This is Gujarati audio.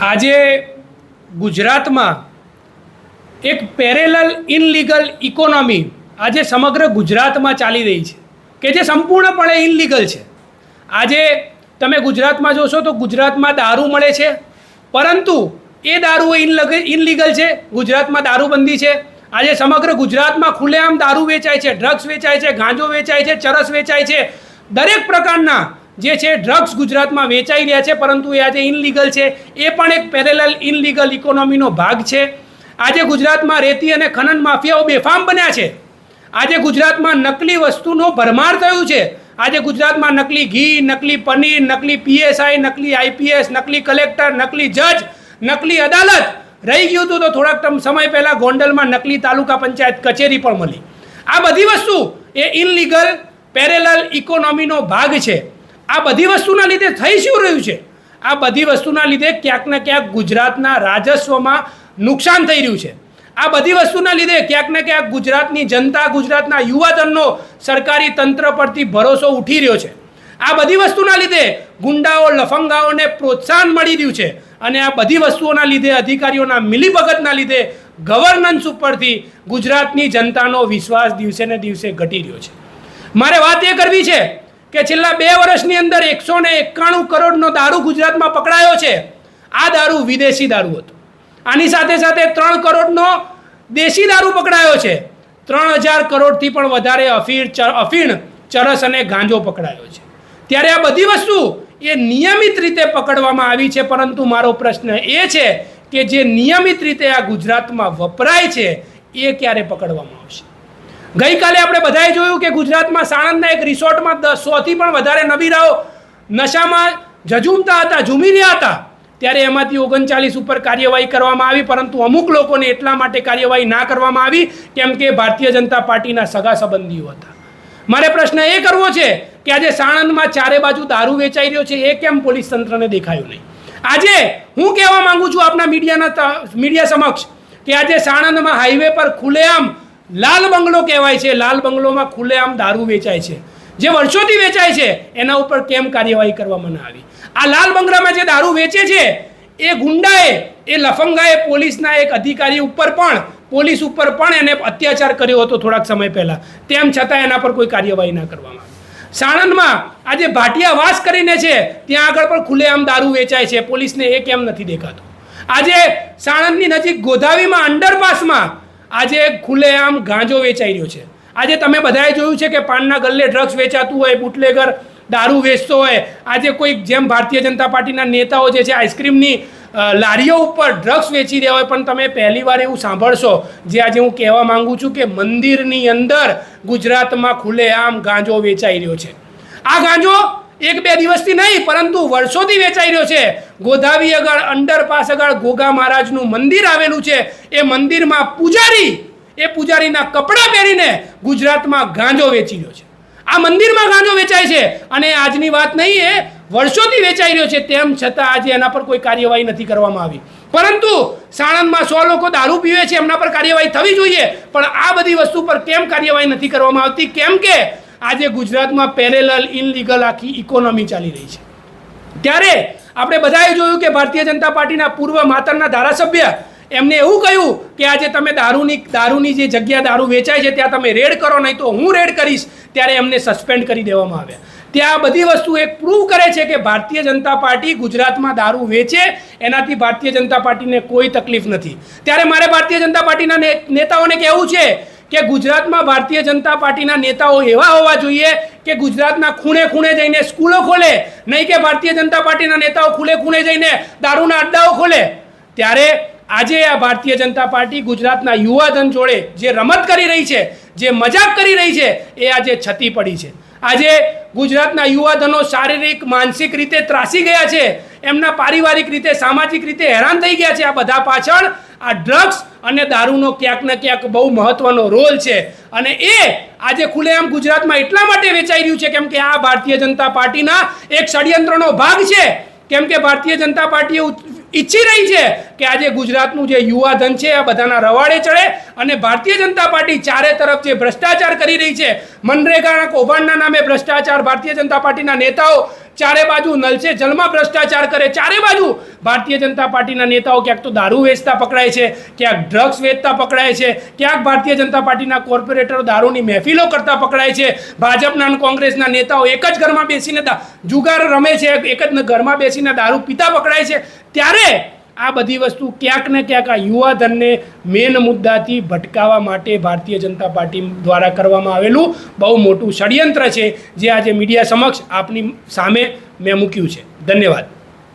આજે ગુજરાતમાં એક પેરેલલ ઇનલીગલ ઇકોનોમી આજે સમગ્ર ગુજરાતમાં ચાલી રહી છે, કે જે સંપૂર્ણપણે ઇનલીગલ છે. આજે તમે ગુજરાતમાં જોશો તો ગુજરાતમાં દારૂ મળે છે, પરંતુ એ દારૂ ઇનલગ ઇનલીગલ છે, ગુજરાતમાં દારૂબંધી છે. આજે સમગ્ર ગુજરાતમાં ખુલ્લેઆમ દારૂ વેચાય છે ડ્રગ્સ વેચાય છે, ગાંજો વેચાય છે, ચરસ વેચાય છે. દરેક પ્રકારના જે છે ડ્રગ્સ ગુજરાતમાં વેચાઈ રહ્યા છે, પરંતુ એ આજે ઇનલીગલ છે. એ પણ એક પેરેલલ ઇનલીગલ ઇકોનોમીનો ભાગ છે. આજે ગુજરાતમાં રેતી અને ખનન માફિયાઓ બેફામ બન્યા છે. આજે ગુજરાતમાં નકલી વસ્તુનો ભરમાર થયું છે. આજે ગુજરાતમાં નકલી ઘી, નકલી પનીર, નકલી પીએસઆઈ નકલી આઈપીએસ નકલી કલેક્ટર નકલી જજ નકલી અદાલત. રહી ગયું હતું તો થોડાક સમય પહેલાં ગોંડલમાં નકલી તાલુકા પંચાયત કચેરી પણ મળી. આ બધી વસ્તુ એ ઇનલીગલ પેરેલલ ઇકોનોમીનો ભાગ છે. આ બધી વસ્તુના લીધે થઈ શું રહ્યું છે? આ બધી વસ્તુના લીધે ક્યાંક ને ક્યાંક ગુજરાતના રાજસ્વમાં નુકસાન થઈ રહ્યું છે. આ બધી વસ્તુના લીધે ક્યાંક ને ક્યાંક ગુજરાતની જનતા, ગુજરાતના યુવાધનનો સરકારી તંત્ર પરથી ભરોસો ઉઠી રહ્યો છે. આ બધી વસ્તુના લીધે ગુંડાઓ, લફંગાઓને પ્રોત્સાહન મળી રહ્યું છે અને આ બધી વસ્તુઓના લીધે, અધિકારીઓના મિલીભગતના લીધે ગવર્નન્સ ઉપરથી ગુજરાતની જનતાનો વિશ્વાસ દિવસે ને દિવસે ઘટી રહ્યો છે. મારે વાત એ કરવી છે કે છેલ્લા બે વર્ષની અંદર એકસો ને એકાણું કરોડનો દારૂ ગુજરાતમાં પકડાયો છે. આ દારૂ વિદેશી દારૂ હતો. આની સાથે સાથે ત્રણ કરોડનો દેશી દારૂ પકડાયો છે. ત્રણ હજાર કરોડથી પણ વધારે અફીણ અફીણ ચરસ અને ગાંજો પકડાયો છે. ત્યારે આ બધી વસ્તુ એ નિયમિત રીતે પકડવામાં આવી છે, પરંતુ મારો પ્રશ્ન એ છે કે જે નિયમિત રીતે આ ગુજરાતમાં વપરાય છે, એ ક્યારે પકડવામાં આવશે? ગઈકાલે આપણે બધાએ જોયું કે ગુજરાતમાં સાણંદના એક રિસોર્ટમાં સોથી પણ વધારે નબીરાઓ નશામાં ઝઝૂમતા હતા, ઝૂમી રહ્યા હતા. ત્યારે એમાંથી ઓગણચાલીસ ઉપર કાર્યવાહી કરવામાં આવી, પરંતુ અમુક લોકોને એટલા માટે કાર્યવાહી ના કરવામાં આવી કેમ કે ભારતીય જનતા પાર્ટીના સગા સંબંધીઓ હતા. મારે પ્રશ્ન એ કરવો છે કે આજે સાણંદમાં ચારે બાજુ દારૂ વેચાઈ રહ્યો છે, એ કેમ પોલીસ તંત્રને દેખાયું નહીં? આજે હું કહેવા માંગુ છું આપના મીડિયાના મીડિયા સમક્ષ કે આજે સાણંદમાં હાઈવે પર ખુલ્લેઆમ લાલ બંગલો કહેવાય છે. લાલ બંગલોમાં ખુલ્લેઆમ દારૂ વેચાય છે. જે વર્ષોથી વેચાય છે, એના ઉપર કેમ કાર્યવાહી કરવામાં ના આવી? આ લાલ બંગલામાં જે દારૂ વેચે છે, એ ગુંડાએ, એ લફંગાએ પોલીસના એક અધિકારી ઉપર પણ, પોલીસ ઉપર પણ એને અત્યાચાર કર્યો હતો થોડાક સમય પહેલાં. તેમ છતાં એના પર કોઈ કાર્યવાહી ના કરવામાં આવી. સાણંદમાં આજે ભાટિયા વાસ કરીને છે, ત્યાં આગળ પણ ખુલ્લેઆમ દારૂ વેચાય છે. પોલીસને એ કેમ નથી દેખાતું? આજે સાણંદની નજીક ગોધાવીમાં અંડરપાસમાં આજે ખુલ્લેઆમ ગાંજો વેચાઈ રહ્યો છે. આજે તમે બધાએ જોયું છે કે પાનના ગલ્લે ડ્રગ્સ વેચાતું હોય, બુટલેગર દારૂ વેચતો હોય. આજે કોઈક જેમ ભારતીય જનતા પાર્ટીના નેતાઓ જે છે, આઈસ્ક્રીમની લારીઓ ઉપર ડ્રગ્સ વેચી રહ્યા હોય, પણ તમે પહેલી વાર એવું સાંભળશો. જે આજે હું કહેવા માંગુ છું કે મંદિરની અંદર ગુજરાતમાં ખુલ્લેઆમ ગાંજો વેચાઈ રહ્યો છે. આ ગાંજો એક બે દિવસથી નહીં, પરંતુ વર્ષોથી વેચાઈ રહ્યો છે. ગોધાવી આગળ અંડરપાસ આગળ ગોગા મહારાજનું મંદિર આવેલું છે. એ મંદિરમાં પૂજારી, એ પૂજારીના કપડાં પહેરીને ગુજરાતમાં ગાંજો વેચી રહ્યો છે. આ મંદિરમાં ગાંજો વેચાય છે અને આજની વાત નહીં એ, વર્ષોથી વેચાઈ રહ્યો છે તેમ છતાં આજે એના પર કોઈ કાર્યવાહી નથી કરવામાં આવી. પરંતુ સાણંદમાં સો લોકો દારૂ પીવે છે, એમના પર કાર્યવાહી થવી જોઈએ. પણ આ બધી વસ્તુ પર કેમ કાર્યવાહી નથી કરવામાં આવતી? કેમ કે આજે ગુજરાતમાં પેરેલલ ઇનલીગલ આખી ઇકોનોમી ચાલી રહી છે. ત્યારે આપણે બધાએ જોયું કે ભારતીય જનતા પાર્ટીના પૂર્વ માતરના ધારાસભ્ય એમને એવું કહ્યું કે આજે તમે દારૂની દારૂની જે જગ્યા દારૂ વેચાય છે, ત્યાં તમે રેડ કરો, નહીં તો હું રેડ કરીશ, ત્યારે એમને સસ્પેન્ડ કરી દેવામાં આવ્યા. ત્યાં બધી વસ્તુ એક પ્રૂવ કરે છે કે ભારતીય જનતા પાર્ટી ગુજરાતમાં દારૂ વેચે, એનાથી ભારતીય જનતા પાર્ટીને કોઈ તકલીફ નથી. ત્યારે મારે ભારતીય જનતા પાર્ટીના નેતાઓને કહેવું છે કે ગુજરાતમાં ભારતીય જનતા પાર્ટીના નેતાઓ એવા હોવા જોઈએ કે ગુજરાતના ખૂણે ખૂણે જઈને સ્કૂલો ખોલે, નહીં કે ભારતીય જનતા પાર્ટીના નેતાઓ ખૂણે ખૂણે જઈને દારૂના અડ્ડાઓ ખોલે. ત્યારે આજે આ ભારતીય જનતા પાર્ટી ગુજરાતના યુવાધન જોડે જે રમત કરી રહી છે, જે મજાક કરી રહી છે, એ આજે છતી પડી છે. આજે ગુજરાતના યુવાધનો શારીરિક, માનસિક રીતે ત્રાસી ગયા છે. એમના પારિવારિક રીતે, સામાજિક રીતે હેરાન થઈ ગયા છે આ બધા પાછળ. આ ડ્રગ્સ અને દારૂનો ક્યાંક ને ક્યાંક બહુ મહત્વનો રોલ છે. અને એ આજે ખુલ્લેઆમ ગુજરાતમાં એટલા માટે વેચાઈ રહ્યું છે, કેમ કે આ ભારતીય જનતા પાર્ટીના એક ષડયંત્રનો ભાગ છે. કેમ કે ભારતીય જનતા પાર્ટી ઈચ્છી રહી છે કે આજે ગુજરાતનું જે યુવા ધન છે, આ બધાના રવાડે ચડે અને ભારતીય જનતા પાર્ટી ચારે તરફ જે ભ્રષ્ટાચાર કરી રહી છે, મનરેગાના કૌભાંડના નામે ભ્રષ્ટાચાર ભારતીય જનતા પાર્ટીના નેતાઓ ચારે બાજુ નલસે જલમાં ભ્રષ્ટાચાર કરે. ચારે બાજુ ભારતીય જનતા પાર્ટીના નેતાઓ ક્યાંક તો દારૂ વેચતા પકડાય છે, ક્યાંક ડ્રગ્સ વેચતા પકડાય છે, ક્યાંક ભારતીય જનતા પાર્ટીના કોર્પોરેટરો દારૂની મહેફિલો કરતા પકડાય છે. ભાજપના અને કોંગ્રેસના નેતાઓ એક જ ઘરમાં બેસીને જુગાર રમે છે, એક જ ઘરમાં બેસીને દારૂ પીતા પકડાય છે. ત્યારે આ બધી વસ્તુ ક્યાંક ને ક્યાંક આ યુવાધનને મેન મુદ્દાથી ભટકાવવા માટે ભારતીય જનતા પાર્ટી દ્વારા કરવામાં આવેલું બહુ મોટું ષડયંત્ર છે જે આજે મીડિયા સમક્ષ આપની સામે મેં મૂક્યું છે. ધન્યવાદ.